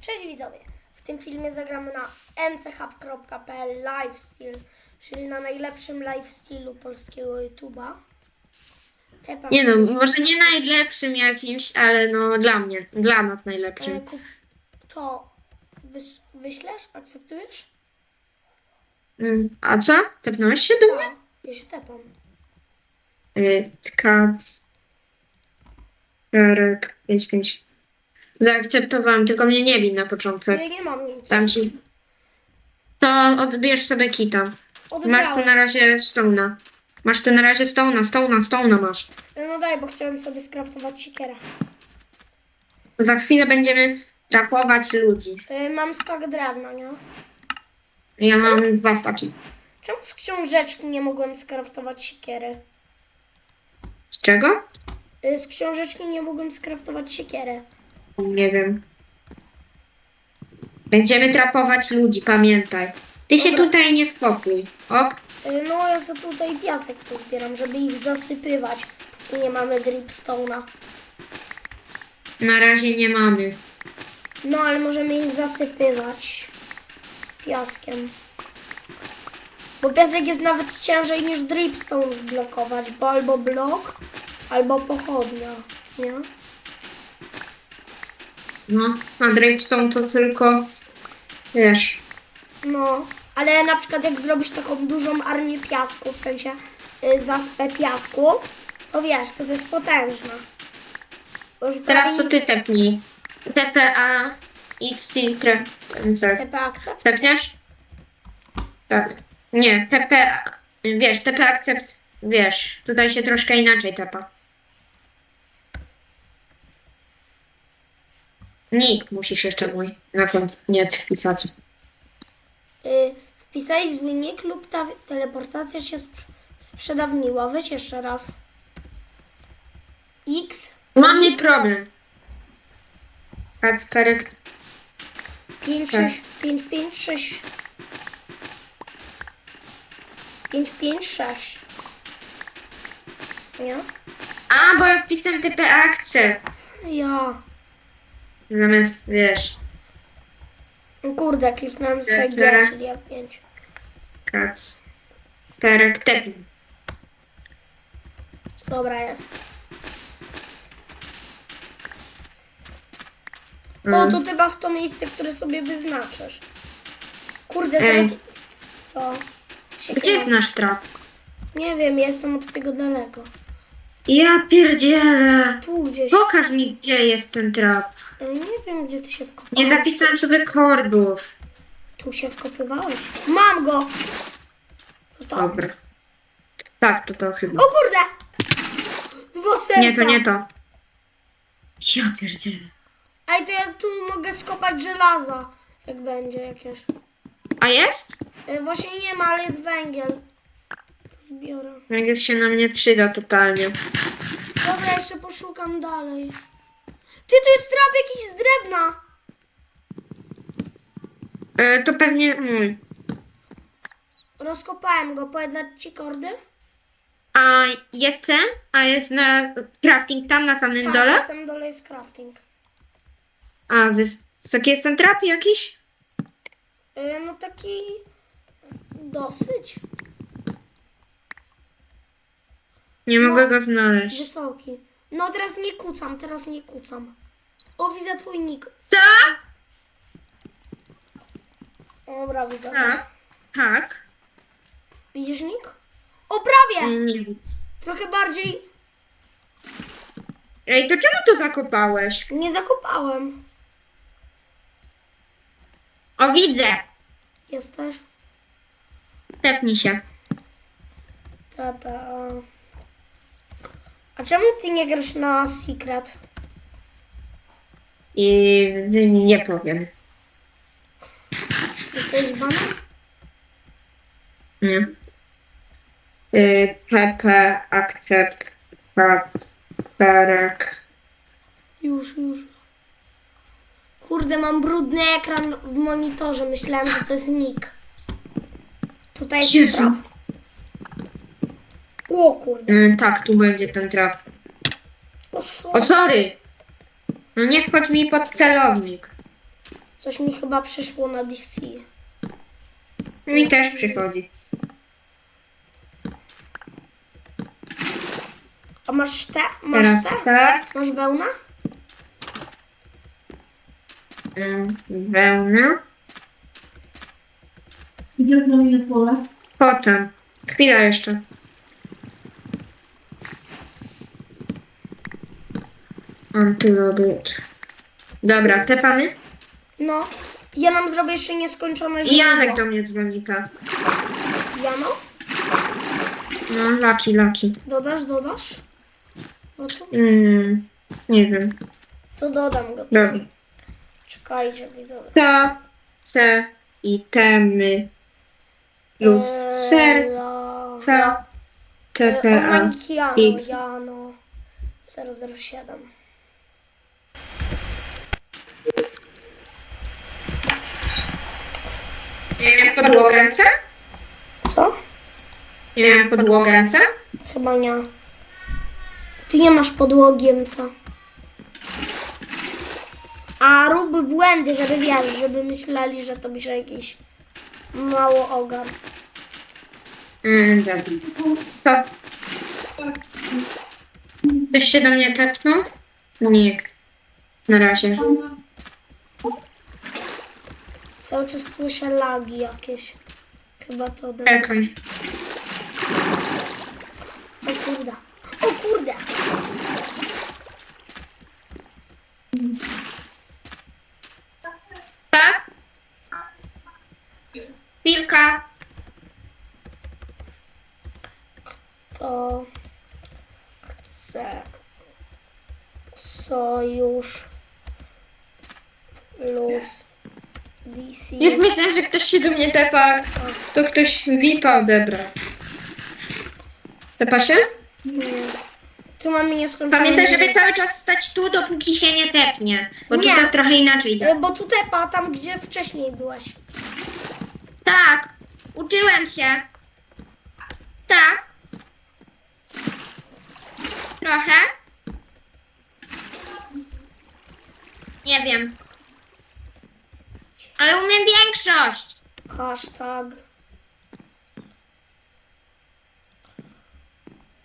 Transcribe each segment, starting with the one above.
Cześć widzowie! W tym filmie zagramy na nchub.pl lifestyle, czyli na najlepszym lifestylu polskiego YouTube'a. Tepa, Nie no, może nie najlepszym jakimś, ale no dla mnie, dla nas e, najlepszym. kup- to wys- wyślesz? Akceptujesz? Mm, A co? Tepnąłeś się do mnie? Tak, ja się tepam. Y, Tka... Czarek, 5, 5. Zaakceptowałam, tylko mnie nie bij na początek. Ja nie mam nic. Dam ci. To odbierz sobie kita. Masz tu na razie Stone'a. Masz tu na razie Stone'a, Stone'a, Stone'a masz. E, No daj, bo chciałem sobie skraftować siekierę. Za chwilę będziemy trapować ludzi. E, Mam stak drewna, nie? Ja mam dwa staki. Czemu z książeczki nie mogłem skraftować siekiery? Z czego? E, Z książeczki nie mogłem skraftować siekierę. Nie wiem. Będziemy trapować ludzi, pamiętaj. Ty się Dobra. tutaj nie skopuj. Ok? Y, No ja sobie tutaj piasek pozbieram, żeby ich zasypywać, póki nie mamy gripstone'a. Na razie nie mamy. No ale możemy ich zasypywać piaskiem. Bo piasek jest nawet ciężej niż dripstone zblokować, bo albo blok, albo pochodnia, nie? No, a Drapestone to tylko, wiesz, No, ale na przykład jak zrobisz taką dużą armię piasku, w sensie y, zaspę piasku, to wiesz, to, jest. Bo już teraz to ty tepnij. TPA XC tre... TP akcept? Tepniesz? Tak. Nie, TP, wiesz, TP akcept, wiesz, tutaj się troszkę inaczej tepa. Nick musisz jeszcze mój na koniec wpisać. Y, wpisałeś zły nick lub ta teleportacja się sp- sprzedawniła. Weź jeszcze raz. X Mamy problem. Kacperek 5 Tak. 6 5 5 6 5 5 6 Nie? A, bo ja wpisałem TP akcept. Ja. Zamiast, wiesz, Kurde, kliknąłem sobie G, czyli F5. Kacperek tepnij. Dobra, jest. O, Mm. to chyba w to miejsce, które sobie wyznaczysz. Kurde, Ej. zaraz... Co? Się Gdzie jest chyba- nasz trap? Nie wiem, jestem od tego daleko. Ja pierdzielę. Tu gdzieś. Pokaż mi, gdzie jest ten trap. E, Nie wiem, gdzie ty się wkopałeś. Nie zapisałem sobie kordów. Tu się wkopywałeś. Mam go! To to? Dobra. Tak, to to chyba. O kurde! Dwa serca. Nie, to nie to. Ja pierdzielę. Ej, to ja tu mogę skopać żelaza. Jak będzie jakieś. A jest? E, Właśnie nie ma, ale jest węgiel. To zbiorę. Węgiel się na mnie przyda totalnie. Dobra, jeszcze poszukam dalej. Ty, to jest trap jakiś z drewna. E, to pewnie mój. Rozkopałem go. Pojednać ci kordy? A jest ten? A jest na crafting tam na samym Tak, dole? na samym dole jest crafting. A wys- wysoki jest ten trap jakiś? E, No taki dosyć Nie No. mogę go znaleźć. wysoki. No teraz nie kucam, teraz nie kucam. O, widzę twój nick. Co? Dobra, widzę. Tak. Tak. Widzisz nick? O, prawie! Nie. Trochę bardziej Ej, to czemu to zakopałeś? nie zakopałem. O, widzę. Jesteś? Tepnij się. TPA. A czemu ty nie grasz na Secret? I nie powiem. Jesteś banem? Nie. Y, PP, akcept, paperek. Już, już. Kurde, mam brudny ekran w monitorze. Myślałem, że to jest nick. Tutaj jest Jezu. trap. O kurde. Y, tak, tu będzie ten trap. O, so- O, sorry. No nie wchodź mi pod celownik. Coś mi chyba przyszło na DC. Mi też przychodzi. A masz te? Masz Teraz te? tak. Masz wełnę? Ym, Wełna. Idziesz na mnie pole? Potem. Chwila jeszcze. Antylobyt. Dobra, te pany? No. Ja nam zrobię jeszcze nieskończone żniwo. Janek do mnie dzwonika. Jano? No, laki, laki. Dodasz, dodasz? No to, Mm, nie wiem. to dodam go. Dobra. Czekajcie, widzowie. To, C i temy plus ser, Ela- C, E, TPA. Omankiano, X. Jano 007. Nie wiem, podłogę C? Co? Nie wiem, podłogę C? Chyba nie. Ty nie masz podłogi MC. A rób błędy, żeby wiesz, żeby myśleli, że to byś jakiś mało ogar. Mm, dobra. To. Ktoś się do mnie tepnął? Nikt. Na razie. Cały czas słyszę lagi jakieś. Chyba to ode mnie. Czekaj. O kurde. O kurde. Tak? Chwilka. To chcę sojusz plus DC. Już myślałem, że ktoś się do mnie tepa. To ktoś VIPa odebrał. Tepa się? Nie. Tu mamy nieskończone. Pamiętaj, żeby cały czas stać tu, dopóki się nie tepnie. Bo Nie. tutaj trochę inaczej idzie. E, Bo tu tepa, tam gdzie wcześniej byłeś. Tak, uczyłem się. Tak. Trochę. Nie wiem. Ale umiem większość. Hashtag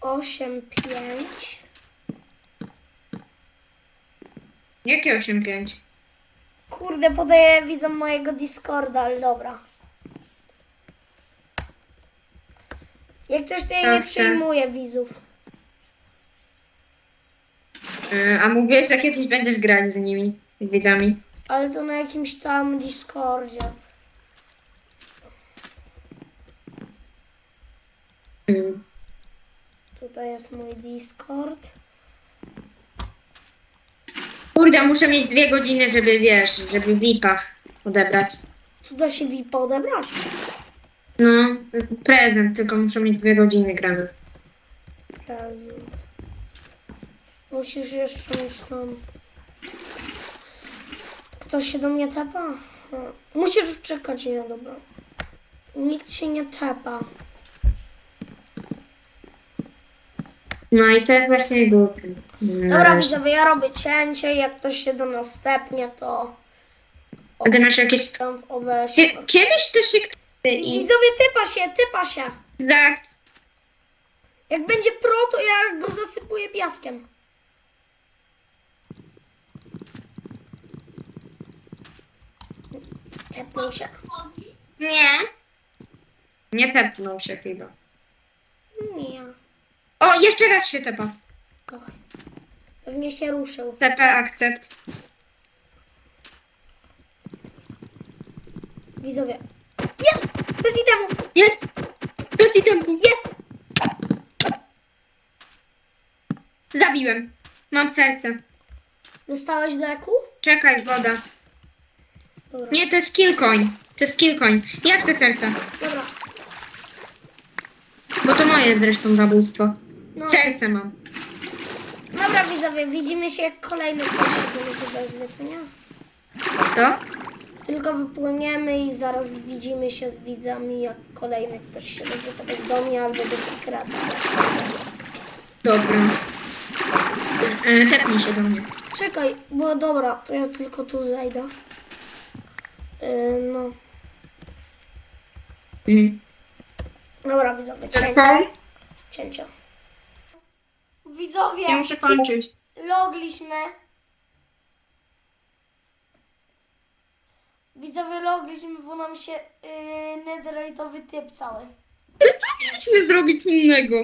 85 Jakie 8-5? Kurde, podaję widzom mojego Discorda, ale dobra. Jak ktoś to ja nie Dobrze. przyjmuje widzów. Yy, a mówiłeś, że kiedyś będziesz grać z nimi, z widzami. Ale to na jakimś tam Discordzie. Yy. Tutaj jest mój Discord. Kurde, muszę mieć dwie godziny, żeby wiesz, żeby VIPa odebrać. Tu da się VIP odebrać. No, prezent, tylko muszę mieć dwie godziny grane. Prezent. Musisz jeszcze mieć tam. Ktoś się do mnie? Hmm. Musisz czekać, nie dobra. Nikt się nie tepa. No i to jest właśnie głupie. Dobra, widzowie, ja robię cięcie. Jak ktoś się do nas stepnie, to A ty masz jakieś... tam w OBS. Kie- Kiedyś to się... I... Widzowie, typa się, typa się. Tak, Jak będzie pro, to ja go zasypuję piaskiem. Tepnął się. Nie. Nie tepnął się chyba. Nie. O, jeszcze raz się tepa. Dawaj. Pewnie się ruszył. TP akcept. Widzowie. Jest! Bez itemów! Jest. Bez itemku. Jest! Zabiłem. Mam serce. Dostałeś do eku? Czekaj, woda. Dobra. Nie, to jest killcoin. To jest killcoin. Ja chcę serce. Dobra. Bo to moje zresztą zabójstwo. No. Serce mam. Dobra, widzowie, widzimy się jak kolejny ktoś się do nie? To? Tylko wypłyniemy i zaraz widzimy się z widzami, jak kolejny ktoś się będzie tepać do mnie albo do Secreta. Dobra. E, tepnij się do mnie. Czekaj, bo dobra, to ja tylko tu zejdę. Yy, no. Mhm. Dobra, widzowie, cięcie. Cięcie. Widzowie, Ja muszę kończyć. logliśmy. Widzowie, logliśmy, bo nam się yy, netherite'owy typ cały. Powinniśmy zrobić innego.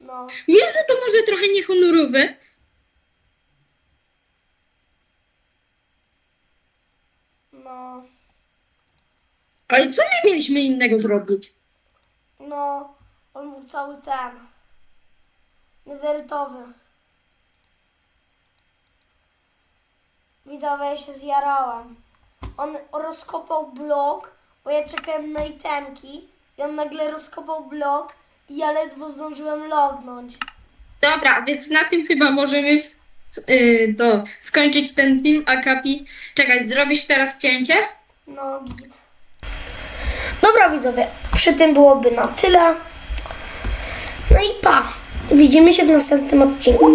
No. Wiem, że to może trochę niehonorowe. Ale co my mieliśmy innego zrobić? no, on był cały ten. Nederytowy. Widzowie, ja się zjarałem. On rozkopał blok, bo ja czekałem na itemki i on nagle rozkopał blok i ja ledwo zdążyłem lognąć. Dobra, więc na tym chyba możemy yy, to skończyć ten film. A Kapi, czekaj, zrobisz teraz cięcie? No. Dobra, widzowie, przy tym byłoby na tyle. No i pa. Widzimy się w następnym odcinku.